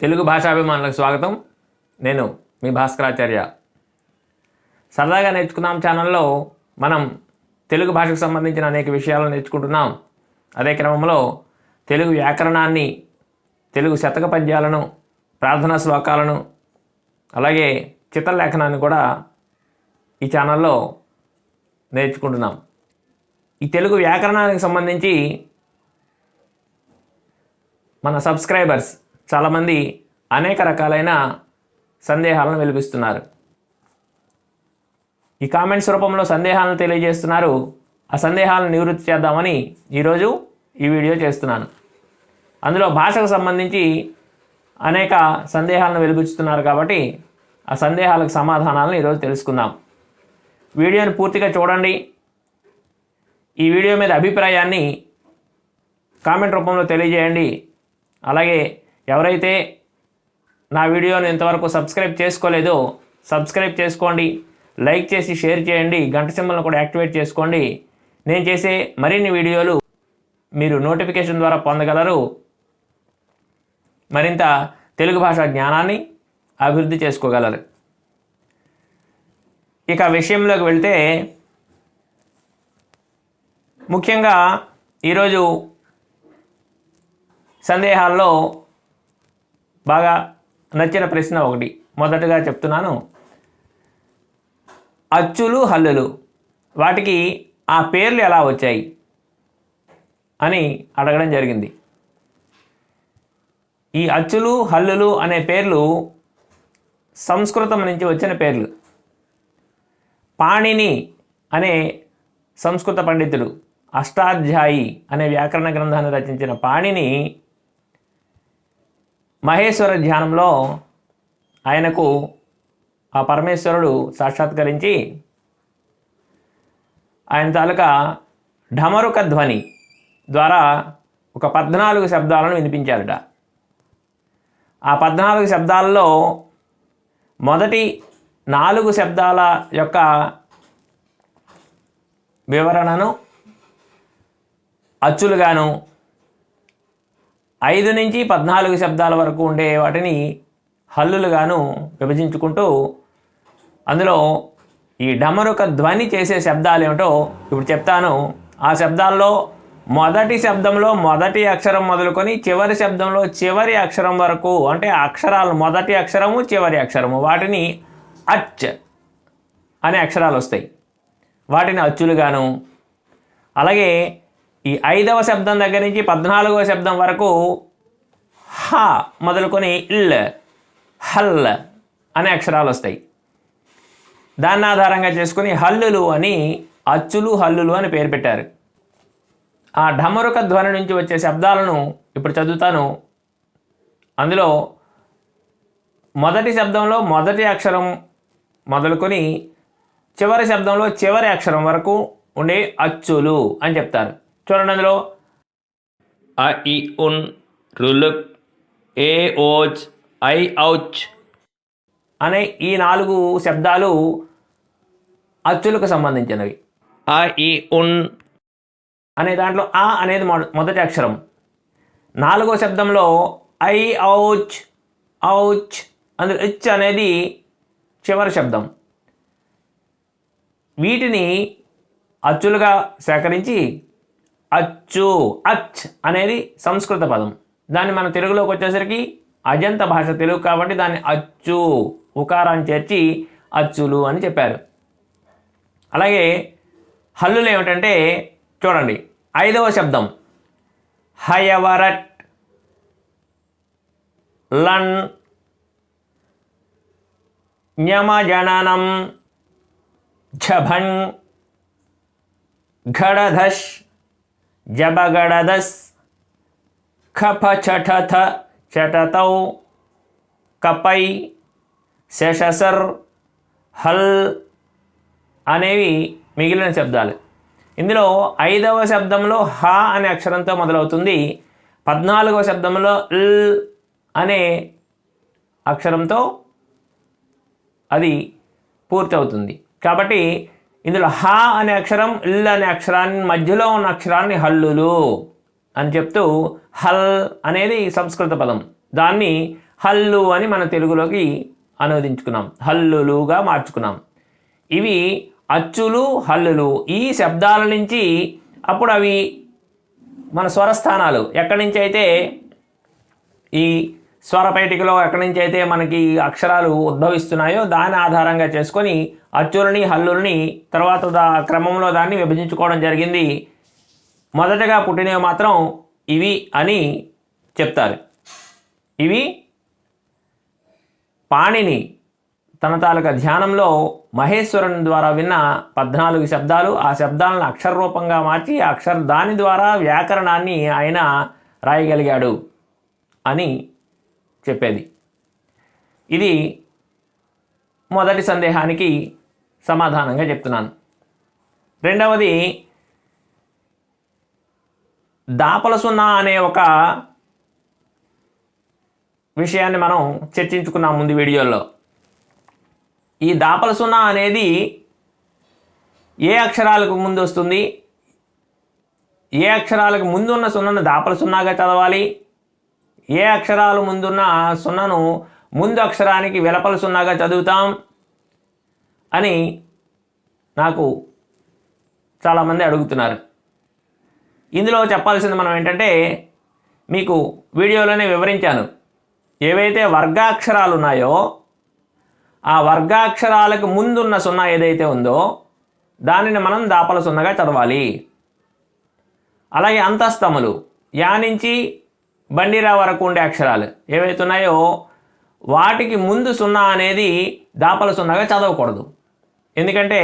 తెలుగు భాషాభిమానులకు స్వాగతం. నేను మీ భాస్కరాచార్య. సరదాగా నేర్చుకుందాం ఛానల్లో మనం తెలుగు భాషకు సంబంధించిన అనేక విషయాలను నేర్చుకుంటున్నాం. అదే క్రమంలో తెలుగు వ్యాకరణాన్ని తెలుగు శతక పద్యాలను ప్రార్థనా శ్లోకాలను అలాగే చిత్రలేఖనాన్ని కూడా ఈ ఛానల్లో నేర్చుకుంటున్నాం. ఈ తెలుగు వ్యాకరణానికి సంబంధించి మన సబ్స్క్రైబర్స్ చాలామంది అనేక రకాలైన సందేహాలను వెలిపిస్తున్నారు. ఈ కామెంట్స్ రూపంలో సందేహాలను తెలియజేస్తున్నారు. ఆ సందేహాలను నివృత్తి చేద్దామని ఈరోజు ఈ వీడియో చేస్తున్నాను. అందులో భాషకు సంబంధించి అనేక సందేహాలను వెలిపిస్తున్నారు కాబట్టి ఆ సందేహాలకు సమాధానాలను ఈరోజు తెలుసుకుందాం. వీడియోని పూర్తిగా చూడండి. ఈ వీడియో మీద అభిప్రాయాన్ని కామెంట్ రూపంలో తెలియజేయండి. అలాగే ఎవరైతే నా వీడియోను ఇంతవరకు సబ్స్క్రైబ్ చేసుకోలేదో సబ్స్క్రైబ్ చేసుకోండి లైక్ చేసి షేర్ చేయండి గంట సింబల్ను కూడా యాక్టివేట్ చేసుకోండి. నేను చేసే మరిన్ని వీడియోలు మీరు నోటిఫికేషన్ ద్వారా పొందగలరు. మరింత తెలుగు భాష జ్ఞానాన్ని అభివృద్ధి చేసుకోగలరు. ఇక విషయంలోకి వెళ్తే ముఖ్యంగా ఈరోజు సందేహాల్లో బాగా నచ్చిన ప్రశ్న ఒకటి. మొదటగా చెప్తున్నాను. అచ్చులు హల్లులు. వాటికి ఆ పేర్లు ఎలా వచ్చాయి? అని అడగడం జరిగింది. ఈ అచ్చులు హల్లులు అనే పేర్లు సంస్కృతం నుంచి వచ్చిన పేర్లు. పాణిని అనే సంస్కృత పండితుడు అష్టాధ్యాయి అనే వ్యాకరణ గ్రంథాన్ని రచించిన పాణిని మహేశ్వర ధ్యానంలో ఆయనకు ఆ పరమేశ్వరుడు సాక్షాత్కరించి ఆయన తాలూకా ఢమరుక ధ్వని ద్వారా ఒక పద్నాలుగు శబ్దాలను వినిపించారట. ఆ పద్నాలుగు శబ్దాలలో మొదటి నాలుగు శబ్దాల యొక్క వివరణను అచ్చులుగాను ఐదు నుంచి పద్నాలుగు శబ్దాల వరకు ఉండే వాటిని హల్లులుగాను విభజించుకుంటూ అందులో ఈ డమరుక ధ్వని చేసే శబ్దాలు ఏమిటో ఇప్పుడు చెప్తాను. ఆ శబ్దాల్లో మొదటి శబ్దంలో మొదటి అక్షరం మొదలుకొని చివరి శబ్దంలో చివరి అక్షరం వరకు అంటే అక్షరాలు మొదటి అక్షరము చివరి అక్షరము. వాటిని అచ్ అనే అక్షరాలు వస్తాయి. వాటిని అచ్చులుగాను. అలాగే ఈ ఐదవ శబ్దం దగ్గర నుంచి పద్నాలుగవ శబ్దం వరకు హ మొదలుకొని ఇల్ హల్ అనే అక్షరాలు వస్తాయి. దాన్ని ఆధారంగా చేసుకుని హల్లులు అని అచ్చులు హల్లులు అని పేరు పెట్టారు. ఆ ఢమరుక ధ్వని నుంచి వచ్చే శబ్దాలను ఇప్పుడు చదువుతాను. అందులో మొదటి శబ్దంలో మొదటి అక్షరం మొదలుకొని చివరి శబ్దంలో చివరి అక్షరం వరకు ఉండే అచ్చులు అని చెప్తారు. చూడండి అందులో. అ ఇ ఉన్ రులుక్ ఏ ఓచ్ ఐ ఔచ్ అనే ఈ నాలుగు శబ్దాలు అచ్చులకు సంబంధించినవి. అ ఇ ఉన్ అనే దాంట్లో ఆ అనేది మొదటి అక్షరం. నాలుగో శబ్దంలో ఐ ఔచ్ ఔచ్ అందులో ఇచ్ అనేది చివరి శబ్దం. వీటిని అచ్చులుగా సేకరించి అచ్చు అచ్ అనేది సంస్కృత పదం. దాన్ని మన తెలుగులోకి వచ్చేసరికి అజంత భాష తెలుగు కాబట్టి దాన్ని అచ్చు ఉకారాన్ని చేర్చి అచ్చులు అని చెప్పారు. అలాగే హల్లులు ఏమిటంటే చూడండి ఐదవ శబ్దం. హయవరట్ లన్ న్యమజననం ఝభన్ ఘడధష్ జబగడదస్ ఖప చఠథ చటతౌ కపై శశసర్ హల్ అనేవి మిగిలిన శబ్దాలు. ఇందులో ఐదవ శబ్దంలో హ అనే అక్షరంతో మొదలవుతుంది. పద్నాలుగవ శబ్దంలో ల్ అనే అక్షరంతో అది పూర్తవుతుంది. కాబట్టి ఇందులో హ అనే అక్షరం ఇల్ అనే అక్షరాన్ని మధ్యలో ఉన్న అక్షరాన్ని హల్లులు అని చెప్తూ హల్ అనేది సంస్కృత పదం. దాన్ని హల్లు అని మన తెలుగులోకి అనువదించుకున్నాం. హల్లులుగా మార్చుకున్నాం. ఇవి అచ్చులు హల్లులు. ఈ శబ్దాల నుంచి అప్పుడు అవి మన స్వరస్థానాలు. ఎక్కడి నుంచి అయితే ఈ స్వరపేటికలో ఎక్కడి నుంచి అయితే మనకి అక్షరాలు ఉద్భవిస్తున్నాయో దాని ఆధారంగా చేసుకొని అచ్చులని హల్లుల్ని తర్వాత దా క్రమంలో దాన్ని విభజించుకోవడం జరిగింది. మొదటగా పుట్టినవి మాత్రం ఇవి అని చెప్తారు. ఇవి పాణిని తన తాలూకా ధ్యానంలో మహేశ్వరుని ద్వారా విన్న పద్నాలుగు శబ్దాలు. ఆ శబ్దాలను అక్షర రూపంగా మార్చి ఆ అక్షర దాని ద్వారా వ్యాకరణాన్ని ఆయన రాయగలిగాడు అని చెప్పేది. ఇది మొదటి సందేహానికి సమాధానంగా చెప్తున్నాను. రెండవది దాపల సున్నా అనే ఒక విషయాన్ని మనం చర్చించుకున్నాం ముందు వీడియోలో. ఈ దాపల సున్నా అనేది ఏ అక్షరాలకు ముందు వస్తుంది? ఏ అక్షరాలకు ముందున్న సున్నను దాపల సున్నాగా చదవాలి? ఏ అక్షరాలు ముందున్న సున్నను ముందు అక్షరానికి వెలపల సున్నాగా చదువుతాం? అని నాకు చాలామంది అడుగుతున్నారు. ఇందులో చెప్పాల్సింది మనం ఏంటంటే మీకు వీడియోలోనే వివరించాను. ఏవైతే వర్గాక్షరాలు ఉన్నాయో ఆ వర్గాక్షరాలకు ముందున్న సున్నా ఏదైతే ఉందో దానిని మనం దాపల సున్నగా చదవాలి. అలాగే అంతస్తములు యా నుంచి బండిరా వరకు ఉండే అక్షరాలు ఏవైతే ఉన్నాయో వాటికి ముందు సున్నా అనేది దాపల సున్నగా చదవకూడదు. ఎందుకంటే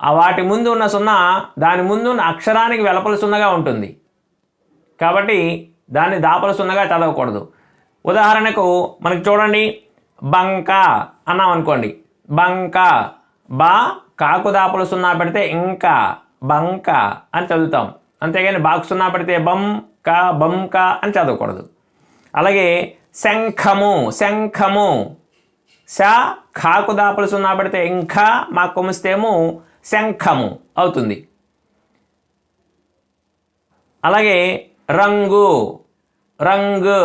ఆ వాటి ముందు ఉన్న సున్నా దాని ముందు ఉన్న అక్షరానికి వెలపల సున్నగా ఉంటుంది. కాబట్టి దాన్ని దాపల సున్నగా చదవకూడదు. ఉదాహరణకు మనకి చూడండి బంక అన్నాం అనుకోండి బంక బా కాకు దాపలు సున్నా పెడితే ఇంకా బంక అని చదువుతాం. అంతేగాని బాకు సున్నా పెడితే బం క బం క అని చదవకూడదు. అలాగే శంఖము శంఖము శ ఖాకు దాపలు సున్నా పెడితే ఇంకా మా కొమిస్తేమో శంఖము అవుతుంది. అలాగే రంగు రంగు.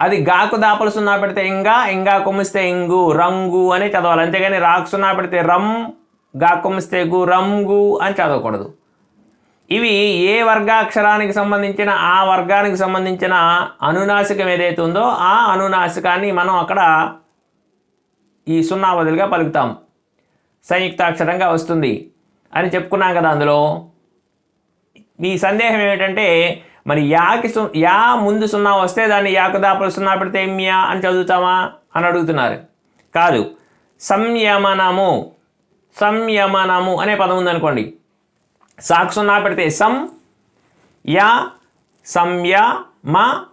అది గాకు దాపలు సున్నా పెడితే ఇంగా ఇంగా కొమ్మిస్తే ఇంగు రంగు అని చదవాలి. అంతేగాని రాకు సున్నా పెడితే రమ్గా కొమ్మిస్తే గు రంగు అని చదవకూడదు. ఇవి ఏ వర్గాక్షరానికి సంబంధించిన ఆ వర్గానికి సంబంధించిన అనునాసికం ఏదైతే ఉందో ఆ అనునాసికాన్ని మనం అక్కడ ఈ సున్నా బదులుగా పలుకుతాం. సంయుక్తాక్షరంగా వస్తుంది. అని చెప్పుకున్నాం కదా అందులో. మీ సందేహం ఏమిటంటే మరి యాకి సు యా ముందు సున్నా వస్తే దాన్ని యాకు దాపలు సున్నా పెడితే మ్యా అని చదువుతామా అని అడుగుతున్నారు. కాదు. సంయమనము. సంయమనము అనే పదం ఉందనుకోండి. సాకు సున్నా పెడితే సం యా సంయ మ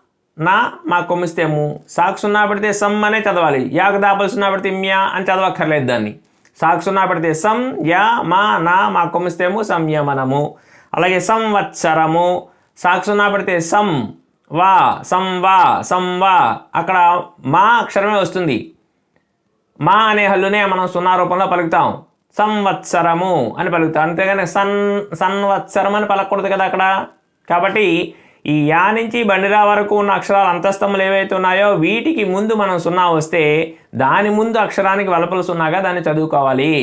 నా మా కొమ్మిస్తే ము సాకు సున్నా పెడితే సమ్ అనే చదవాలి. యాకు దాపలు సున్నా పెడితే మ్యా అని చదవక్కర్లేదు దాన్ని. సాకు సున్నా పెడితే సం యా మా నా మా కొమ్మిస్తేము సంయమనము అలాగే సంవత్సరము సాకు సున్నా పెడితే సం వా సం వా సం వా. అక్కడ మా అక్షరమే వస్తుంది. మా అనే హల్లునే మనం సున్నా రూపంలో పలుకుతాం. సంవత్సరము అని పలుకుతాం. అంతేగాని సన్ సంవత్సరం అని పలకూడదు కదా అక్కడ. కాబట్టి ఈ యా నుంచి బండిరా వరకు ఉన్న అక్షరాలు అంతస్తములు ఏవైతే ఉన్నాయో వీటికి ముందు మనం సున్నా వస్తే దాని ముందు అక్షరానికి వలపలు సున్నాగా దాన్ని చదువుకోవాలి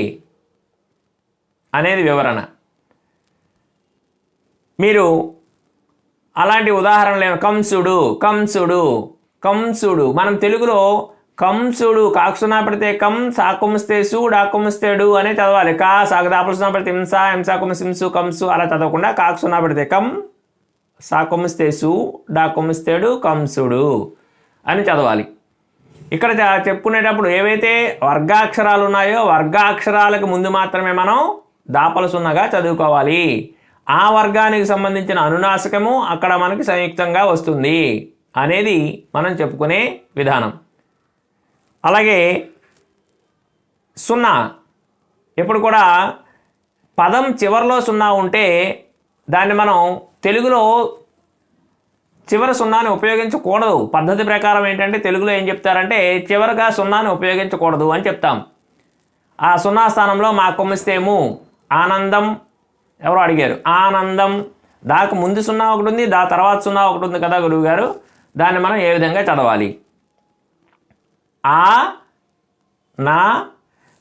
అనేది వివరణ. మీరు అలాంటి ఉదాహరణలు కంసుడు కంసుడు కంసుడు మనం తెలుగులో కంసుడు కాకుసునా పెడితే కం సాకుమిస్తే సు డాకుమిస్తేడు అనే చదవాలి. కా సాగు దాపులుసునా పెడితే హింస హింసా కుమిసింసు కంసు అలా చదవకుండా కాకుసునా పెడితే కం సా సాకుమిస్తే సు డాకుమిస్తేడు కంసుడు అని చదవాలి. ఇక్కడ చ- చెప్పుకునేటప్పుడు ఏవైతే వర్గాక్షరాలు ఉన్నాయో వర్గాక్షరాలకు ముందు మాత్రమే మనం దాపలసున్నగా చదువుకోవాలి. ఆ వర్గానికి సంబంధించిన అనునాశకము అక్కడ మనకి సంయుక్తంగా వస్తుంది అనేది మనం చెప్పుకునే విధానం. అలాగే సున్నా ఎప్పుడు కూడా పదం చివరిలో సున్నా ఉంటే దాన్ని మనం తెలుగులో చివరి సున్నాని ఉపయోగించకూడదు. పద్ధతి ప్రకారం ఏంటంటే తెలుగులో ఏం చెప్తారంటే చివరిగా సున్నాని ఉపయోగించకూడదు అని చెప్తాం. ఆ సున్నా స్థానంలో మా కొమ్మిస్తేము ఆనందం ఎవరో అడిగారు. ఆనందం. దాకు ముందు సున్నా ఒకటి ఉంది దా తర్వాత సున్నా ఒకటి ఉంది కదా గురువు గారు దాన్ని మనం ఏ విధంగా చదవాలి? ఆ నా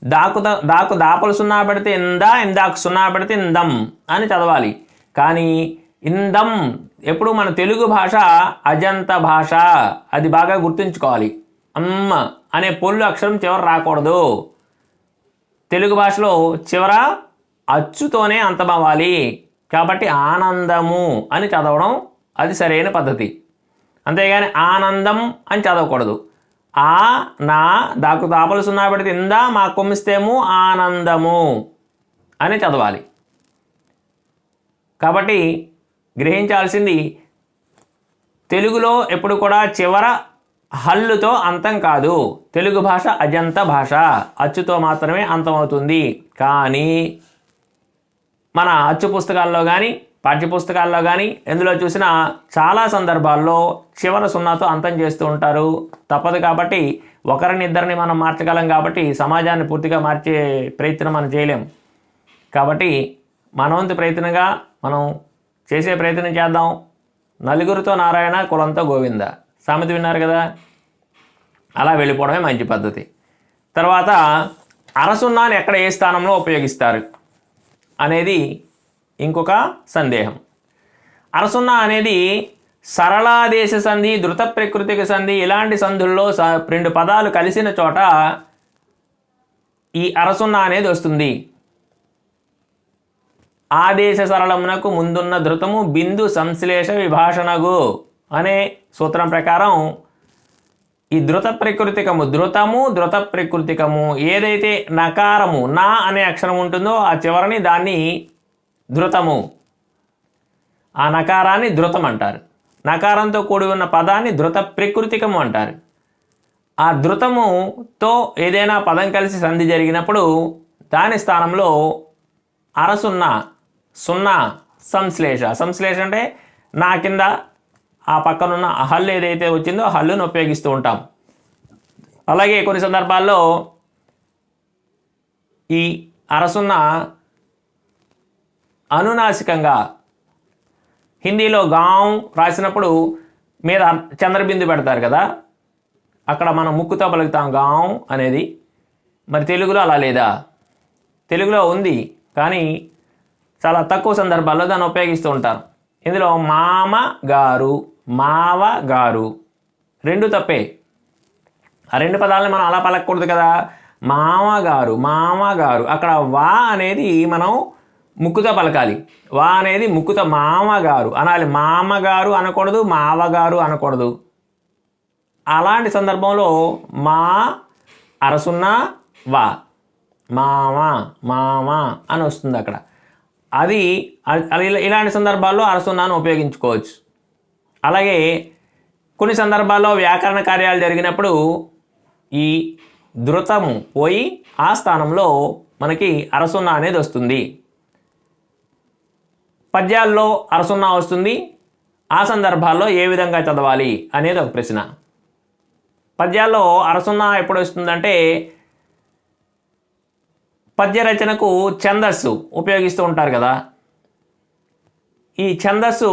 దాకు దాకు దాపలు సున్నా పెడితే ఇందా ఇందాకు సున్నా పెడితే ఇందం అని చదవాలి. కానీ ఇందం. ఎప్పుడు మన తెలుగు భాష అజంత భాష. అది బాగా గుర్తుంచుకోవాలి. అమ్మ అనే పొల్లు అక్షరం చివర రాకూడదు. తెలుగు భాషలో చివర అచ్చుతోనే అంతమవ్వాలి. కాబట్టి ఆనందము అని చదవడం అది సరైన పద్ధతి. అంతేగాని ఆనందం అని చదవకూడదు. ఆ నా దాకు తాపలు సున్నా పెడితే ఇందా మా కొమ్మిస్తేము ఆనందము అని చదవాలి. కాబట్టి గ్రహించాల్సింది తెలుగులో ఎప్పుడు కూడా చివర హల్లుతో అంతం కాదు. తెలుగు భాష అజంత భాష. అచ్చుతో మాత్రమే అంతమవుతుంది. కానీ మన అచ్చు పుస్తకాల్లో కానీ పాఠ్యపుస్తకాల్లో కానీ ఎందులో చూసినా చాలా సందర్భాల్లో చివర సున్నాతో అంతం చేస్తూ ఉంటారు. తప్పదు కాబట్టి ఒకరిని ఇద్దరిని మనం మార్చగలం కాబట్టి సమాజాన్ని పూర్తిగా మార్చే ప్రయత్నం మనం చేయలేం. కాబట్టి మనవంతు ప్రయత్నంగా మనం చేసే ప్రయత్నం చేద్దాం. నలుగురితో నారాయణ కులంతో గోవింద. సామెత విన్నారు కదా? అలా వెళ్ళిపోవడమే మంచి పద్ధతి. తర్వాత అరసున్నాను ఎక్కడ ఏ స్థానంలో ఉపయోగిస్తారు? అనేది ఇంకొక సందేహం. అరసున్నా అనేది సరళాదేశ సంధి ధృత ప్రకృతిక సంధి ఇలాంటి సంధుల్లో స- రెండు పదాలు కలిసిన చోట ఈ అరసున్నా అనేది వస్తుంది. ఆదేశ సరళమునకు ముందున్న ధృతము బిందు సంశ్లేష విభాషణగు అనే సూత్రం ప్రకారం ఈ ధృత ప్రకృతికము ధృతము ధృత ప్రకృతికము ఏదైతే నకారము నా అనే అక్షరం ఉంటుందో ఆ చివరని దాన్ని ధృతము. ఆ నకారాన్ని ధృతం అంటారు. నకారంతో కూడి ఉన్న పదాన్ని ధృత ప్రకృతికము అంటారు. ఆ ధృతముతో ఏదైనా పదం కలిసి సంధి జరిగినప్పుడు దాని స్థానంలో అరసున్న సున్నా సంశ్లేష. సంశ్లేష అంటే నా కింద ఆ పక్కనున్న హల్ ఏదైతే వచ్చిందో ఆ హల్లును ఉపయోగిస్తూ ఉంటాం. అలాగే కొన్ని సందర్భాల్లో ఈ అరసున్న అనునాసికంగా హిందీలో గాం రాసినప్పుడు మీద చంద్రబిందు పెడతారు కదా అక్కడ మనం ముక్కుతో పలుకుతాం గాం అనేది. మరి తెలుగులో అలా లేదా? తెలుగులో ఉంది కానీ చాలా తక్కువ సందర్భాల్లో దాన్ని ఉపయోగిస్తూ ఉంటారు. ఇందులో మామ గారు మావ గారు రెండు తప్పే. ఆ రెండు పదాలని మనం అలా పలకూడదు కదా. మామగారు మామగారు. అక్కడ వా అనేది మనం ముక్కుతో పలకాలి. వా అనేది ముక్కుతో మామగారు అనాలి. మామగారు అనకూడదు మావగారు అనకూడదు. అలాంటి సందర్భంలో మా అరసున్నా వా మామ మామ అని వస్తుంది అక్కడ. అది అది ఇలా- ఇలాంటి సందర్భాల్లో అరసున్నాను ఉపయోగించుకోవచ్చు. అలాగే కొన్ని సందర్భాల్లో వ్యాకరణ కార్యాలు జరిగినప్పుడు ఈ ధృతము పోయి ఆ స్థానంలో మనకి అరసున్నా అనేది వస్తుంది. పద్యాల్లో అరసున్నా వస్తుంది. ఆ సందర్భాల్లో ఏ విధంగా చదవాలి అనేది ఒక ప్రశ్న. పద్యాల్లో అరసున్నా ఎప్పుడు వస్తుందంటే పద్య రచనకు ఛందస్సు ఉపయోగిస్తూ ఉంటారు కదా. ఈ ఛందస్సు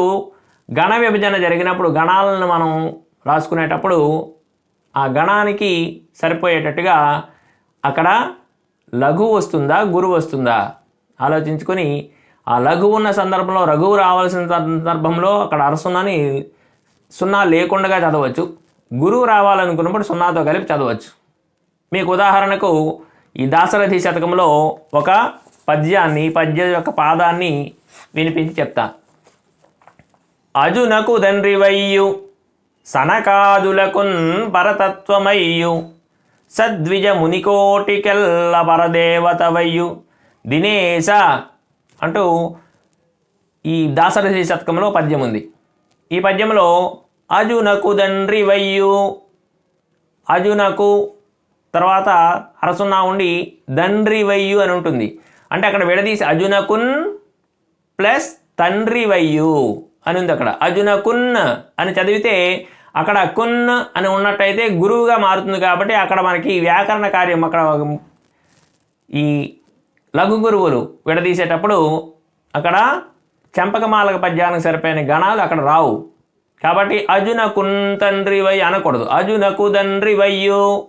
గణ విభజన జరిగినప్పుడు గణాలను మనం రాసుకునేటప్పుడు ఆ గణానికి సరిపోయేటట్టుగా అక్కడ లఘు వస్తుందా గురు వస్తుందా ఆలోచించుకొని ఆ లఘు ఉన్న సందర్భంలో రఘువు రావాల్సిన సందర్భంలో అక్కడ అరసున్నాని సున్నా లేకుండా చదవచ్చు. గురువు రావాలనుకున్నప్పుడు సున్నాతో కలిపి చదవచ్చు. మీకు ఉదాహరణకు ఈ దాశరథి శతకంలో ఒక పద్యాన్ని పద్యం యొక్క పాదాన్ని వినిపించి చెప్తా. అజునకు దండ్రివయ్యు సనకాదులకున్ పరతత్వమయ్యు సద్విజ మునికోటికెల్ల పరదేవతవయ్యు దినేశ అంటూ ఈ దాశరథి శతకంలో పద్యం ఉంది. ఈ పద్యంలో అజునకు దండ్రివయ్యు అజునకు తర్వాత అరసున్నా ఉండి దండ్రి వయ్యు అని ఉంటుంది. అంటే అక్కడ విడదీసి అజునకున్ ప్లస్ తండ్రి వయ్యు అని ఉంది అక్కడ. అజునకున్ అని చదివితే అక్కడ కున్ అని ఉన్నట్టయితే గురువుగా మారుతుంది కాబట్టి అక్కడ మనకి వ్యాకరణ కార్యం అక్కడ ఈ లఘు గురువులు విడదీసేటప్పుడు అక్కడ చెంపకమాలక పద్యానికి సరిపోయిన గణాలు అక్కడ రావు. కాబట్టి అజునకున్ తండ్రి వై అనకూడదు. అజునకు తండ్రి వయ్యు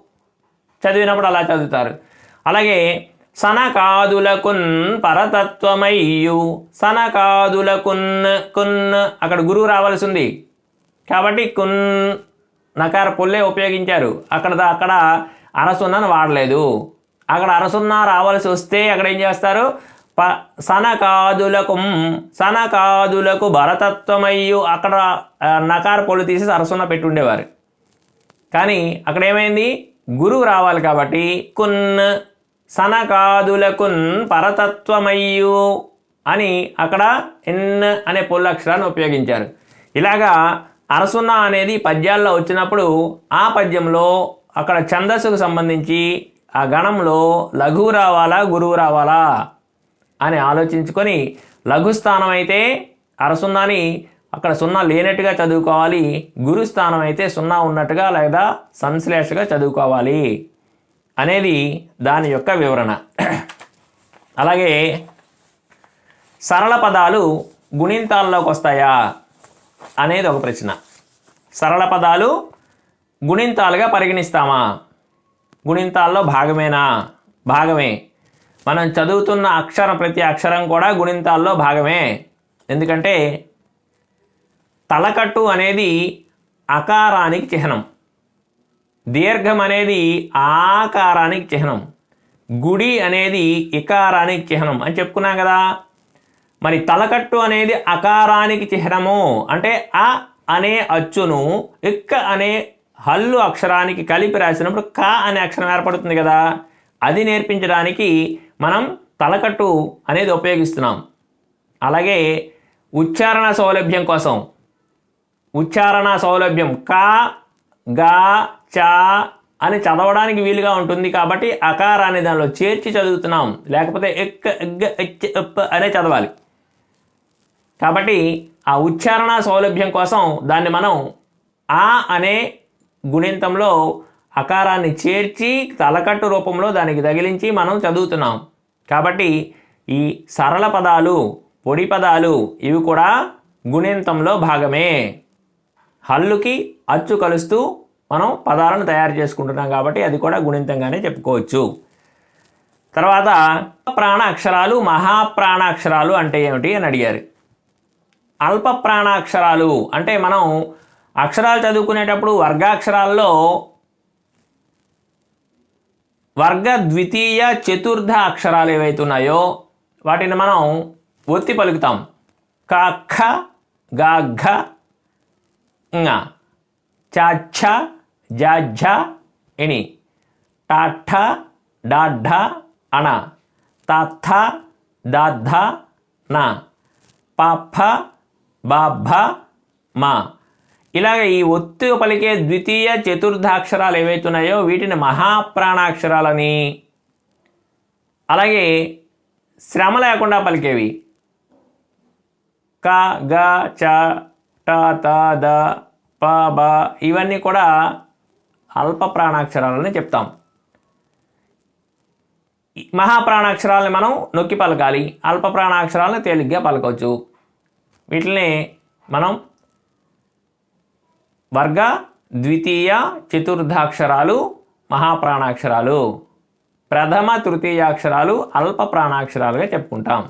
చదివినప్పుడు అలా చదువుతారు. అలాగే సనకాదులకున్ పరతత్వమయ్యు సనకాదులకున్ కున్ అక్కడ గురువు రావాల్సి ఉంది కాబట్టి కున్ నకార పొల్లే ఉపయోగించారు. అక్కడ అక్కడ అరసున్నను వాడలేదు. అక్కడ అరసున్న రావాల్సి వస్తే అక్కడ ఏం చేస్తారు? ప సనకాదులకు సనకాదులకు భరతత్వమయ్యు అక్కడ నకార పొల్లు తీసి అరసున్న పెట్టి ఉండేవారు కానీ అక్కడ ఏమైంది? గురువు రావాలి కాబట్టి కున్ సనకాదులకున్ పరతత్వమయ్యు అని అక్కడ ఎన్ అనే పొల్లక్షరాన్ని ఉపయోగించారు. ఇలాగా అరసున్న అనేది పద్యాల్లో వచ్చినప్పుడు ఆ పద్యంలో అక్కడ ఛందస్సుకు సంబంధించి ఆ గణంలో లఘువు రావాలా గురువు రావాలా అని ఆలోచించుకొని లఘుస్థానం అయితే అరసున్నాని అక్కడ సున్నా లేనట్టుగా చదువుకోవాలి. గురు స్థానం అయితే సున్నా ఉన్నట్టుగా లేదా సంశ్లేషగా చదువుకోవాలి అనేది దాని యొక్క వివరణ. అలాగే సరళ పదాలు గుణింతాల్లోకి వస్తాయా అనేది ఒక ప్రశ్న. సరళ పదాలు గుణింతాలుగా పరిగణిస్తామా? గుణింతాల్లో భాగమేనా? భాగమే. మనం చదువుతున్న అక్షరం ప్రతి అక్షరం కూడా గుణింతాల్లో భాగమే. ఎందుకంటే తలకట్టు అనేది అకారానికి చిహ్నం. దీర్ఘం అనేది ఆకారానికి చిహ్నం. గుడి అనేది ఇకారానికి చిహ్నం అని చెప్పుకున్నాం కదా. మరి తలకట్టు అనేది అకారానికి చిహ్నము. అంటే అ అనే అచ్చును ఇక్క అనే హల్లు అక్షరానికి కలిపి రాసినప్పుడు క అనే అక్షరం ఏర్పడుతుంది కదా. అది నేర్పించడానికి మనం తలకట్టు అనేది ఉపయోగిస్తున్నాం. అలాగే ఉచ్చారణ సౌలభ్యం కోసం ఉచ్చారణ సౌలభ్యం. కా గా చా అని చదవడానికి వీలుగా ఉంటుంది కాబట్టి అకారాన్ని దానిలో చేర్చి చదువుతున్నాం. లేకపోతే ఎక్ ఎగ్ అనే చదవాలి. కాబట్టి ఆ ఉచ్చారణ సౌలభ్యం కోసం దాన్ని మనం ఆ అనే గుణింతంలో అకారాన్ని చేర్చి తలకట్టు రూపంలో దానికి తగిలించి మనం చదువుతున్నాం. కాబట్టి ఈ సరళ పదాలు పొడి పదాలు ఇవి కూడా గుణింతంలో భాగమే. హల్లుకి అచ్చు కలుస్తూ మనం పదాలను తయారు చేసుకుంటున్నాం కాబట్టి అది కూడా గుణింతంగానే చెప్పుకోవచ్చు. తర్వాత ప్రాణ అక్షరాలు మహాప్రాణ అక్షరాలు అంటే ఏమిటి అని అడిగారు. అల్ప ప్రాణాక్షరాలు అంటే మనం అక్షరాలు చదువుకునేటప్పుడు వర్గాక్షరాల్లో వర్గ ద్వితీయ చతుర్థ అక్షరాలు ఏవైతే ఉన్నాయో వాటిని మనం ఒత్తి పలుకుతాం. కాఖ గాఘ చాఛ జాఝ ఇని టాఠ డాఢ అణ. తాథ దాధ నా పాఫ బాభ మా. ఇలాగ ఈ ఒత్తు పలికే ద్వితీయ చతుర్థాక్షరాలు ఏవైతున్నాయో వీటిని మహాప్రాణాక్షరాలని. అలాగే శ్రమ లేకుండా పలికేవి. క గ చ ట త ద ప బ ఇవన్నీ కూడా అల్ప ప్రాణాక్షరాలని చెప్తాం. మహాప్రాణాక్షరాలని మనం నొక్కి పలకాలి. అల్ప ప్రాణాక్షరాలను తేలిగ్గా పలకవచ్చు వీటిని మనం వర్గ ద్వితీయ చతుర్థాక్షరాలు మహాప్రాణాక్షరాలు ప్రథమ తృతీయాక్షరాలు అల్ప ప్రాణాక్షరాలుగా చెప్పుకుంటాం.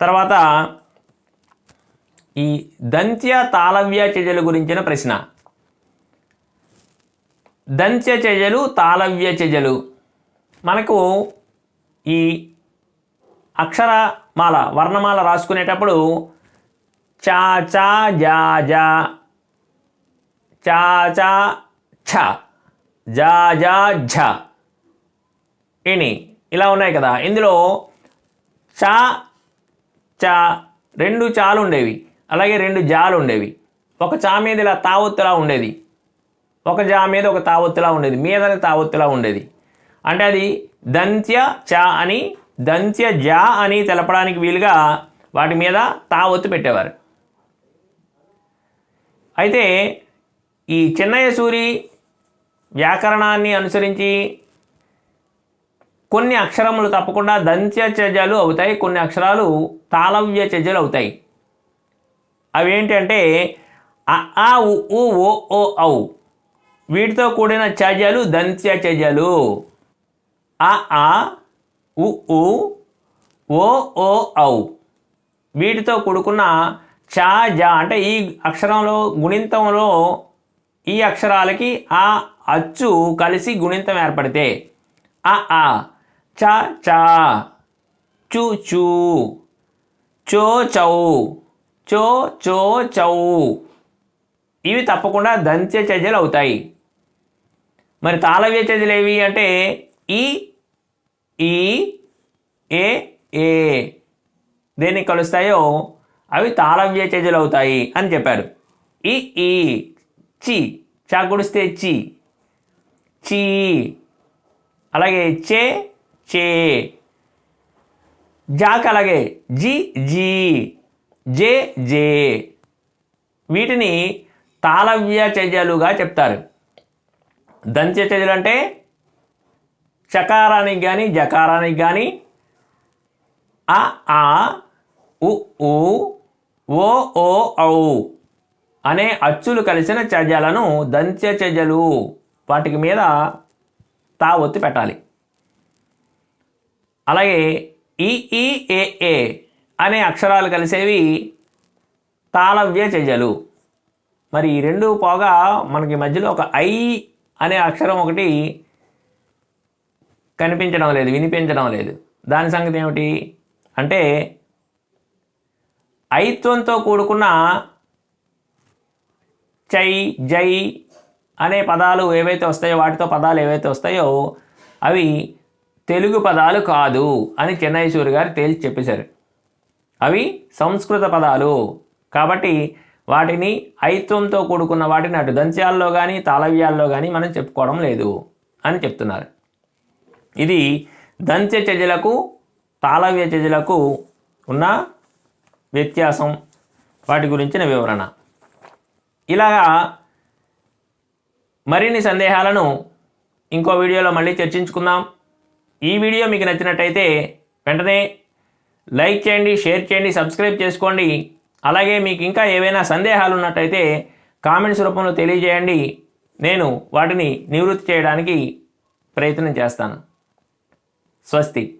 తర్వాత ఈ దంత్య తాళవ్య చెజలు గురించిన ప్రశ్న. దంత్య చర్యలు తాళవ్య చర్యలు. మనకు ఈ అక్షరమాల వర్ణమాల రాసుకునేటప్పుడు చా చా జా జా చా చా ఛ జా జా ఝ ఇని ఇలా ఉన్నాయి కదా. ఇందులో చా చా రెండు చాలు ఉండేవి అలాగే రెండు జాలు ఉండేవి. ఒక చా మీద ఇలా తావొత్తులా ఉండేది. ఒక జా మీద ఒక తావొత్తులా ఉండేది. మీదని తావొత్తులా ఉండేది. అంటే అది దంత్య చ అని దంత్య జా అని తెలపడానికి వీలుగా వాటి మీద తావొత్తు పెట్టేవారు. అయితే ఈ చిన్నయ్య సూరి వ్యాకరణాన్ని అనుసరించి కొన్ని అక్షరములు తప్పకుండా దంత్య చర్యలు అవుతాయి కొన్ని అక్షరాలు తాళవ్య చర్యలు అవుతాయి. అవి ఏంటంటే అ ఆ ఉ ఓ ఓ ఔ. వీటితో కూడిన ఛాజ్యాలు దంత్య ఛాజ్యాలు ఆ ఆ ఉ ఉ ఓ ఓ ఔ. వీటితో కూడుకున్న చా జ అంటే ఈ అక్షరంలో గుణింతంలో ఈ అక్షరాలకి ఆ అచ్చు కలిసి గుణింతం ఏర్పడితే ఆ ఆ చ చా చు చూ చో చౌ. చో చో చౌ. ఇవి తప్పకుండా దంత్య చర్యలు అవుతాయి. మరి తాళవ్య చర్యలు ఏవి అంటే ఈ ఈ ఏ ఏ. దేనికి కలుస్తాయో? అవి తాళవ్య చర్యలు అవుతాయి అని చెప్పారు. ఈ ఈ చి. చా గుడిస్తే చి. చీ. అలాగే చే చే. జాక్ అలాగే జి జీ. జే జే. వీటిని తాళవ్య చర్యలుగా చెప్తారు. దంత్య చర్యలు అంటే చకారానికి కానీ జకారానికి కానీ ఆ ఆ ఉ ఊ ఓ ఓ ఔ అనే అచ్చులు కలిసిన చర్యలను దంత్య చర్యలు వాటికి మీద తా ఒత్తి పెట్టాలి. అలాగే ఈ ఈ ఏ ఏ అనే అక్షరాలు కలిసేవి తాళవ్య చెజలు. మరి ఈ రెండు పోగా మనకి మధ్యలో ఒక ఐ అనే అక్షరం ఒకటి కనిపించడం లేదు వినిపించడం లేదు. దాని సంగతి ఏమిటి? అంటే ఐత్వంతో కూడుకున్న చై జై అనే పదాలు ఏవైతే వస్తాయో వాటితో పదాలు ఏవైతే వస్తాయో అవి తెలుగు పదాలు కాదు అని చెన్నైసూరి గారు తేల్చి చెప్పేశారు. అవి సంస్కృత పదాలు. కాబట్టి వాటిని ఐత్వంతో కూడుకున్న వాటిని అటు దంత్యాల్లో కానీ తాళవ్యాల్లో కానీ మనం చెప్పుకోవడం లేదు అని చెప్తున్నారు. ఇది దంత్య చర్యలకు తాళవ్య చర్యలకు ఉన్న వ్యత్యాసం. వాటి గురించిన వివరణ. ఇలాగా మరిన్ని సందేహాలను ఇంకో వీడియోలో మళ్ళీ చర్చించుకుందాం. ఈ వీడియో మీకు నచ్చినట్టయితే వెంటనే లైక్ చేయండి షేర్ చేయండి సబ్స్క్రైబ్ చేసుకోండి. అలాగే మీకు ఇంకా ఏవైనా సందేహాలు ఉన్నట్టయితే కామెంట్స్ రూపంలో తెలియజేయండి. నేను వాటిని నివృత్తి చేయడానికి ప్రయత్నం చేస్తాను. స్వస్తి.